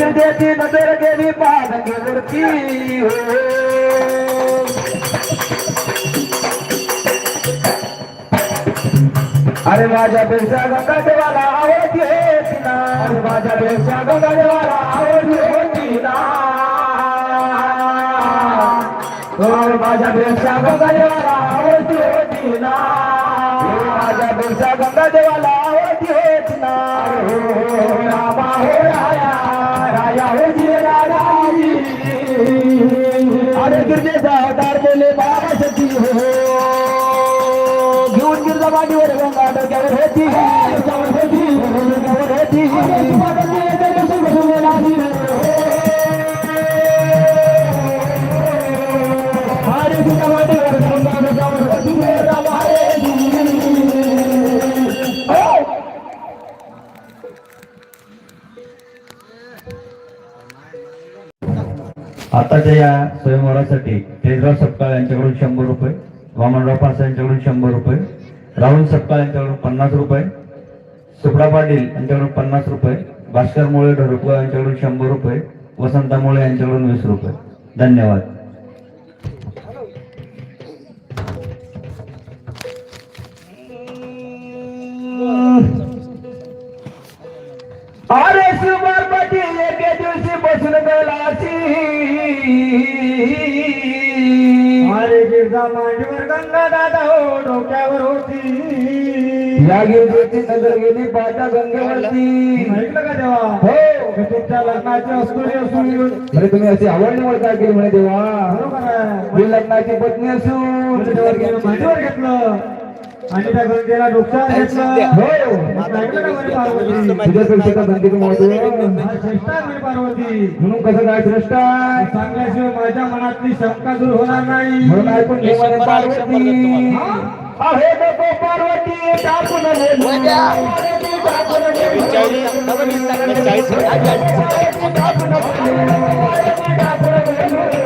गिरजेची नजर गेली पालखीवरती हो अरे माझ्या पेक्षा गंगा देवाला आवडती होती ना अरे हो, माझ्या पेक्षा गंगा देवाला आवडती होती ना अरे माझ्या पेक्षा गंगा देवाला आवडती होती ना अरे माझ्या पेक्षा गंगा देवाला अवतार बोले बाबा सती हो घेऊन गिरजा मांडीवर गंगा डोक्यावर होती डोक्यावर होती डोक्यावर होती आताच्या या स्वयंवरासाठी तेजराव सपकाळ यांच्याकडून शंभर रुपये वामनराव पासा यांच्याकडून शंभर रुपये राहुल सपकाळ यांच्याकडून पन्नास रुपये सुपडा पाटील यांच्याकडून पन्नास रुपये भास्कर मुळे ढोरपगाव यांच्याकडून शंभर रुपये वसंता मुळे यांच्याकडून वीस रुपये. धन्यवाद. अरे गलाची अरे गिरजा मांडीवर गंगा दादा हो डोक्यावर होती. या गिरजेची नजर गेली पाटा गंगेवरती. ऐकलं का तेव्हा हो. तुमच्या लग्नाची अरे तुम्ही अशी आवड निवड काय केली म्हणे देवा? बरोबर आहे. मी लग्नाची पत्नी असून. म्हणजे मांडीवर घेतलं. आणि त्या गंगेला म्हणे पार्वती. हा म्हणून कसं काय श्रेष्ठ सांगल्याशिवाय माझ्या मनातली शंका दूर होणार नाही. म्हणून ऐकून पार्वती. नको पार्वती. टाकून टाकून. टाकून.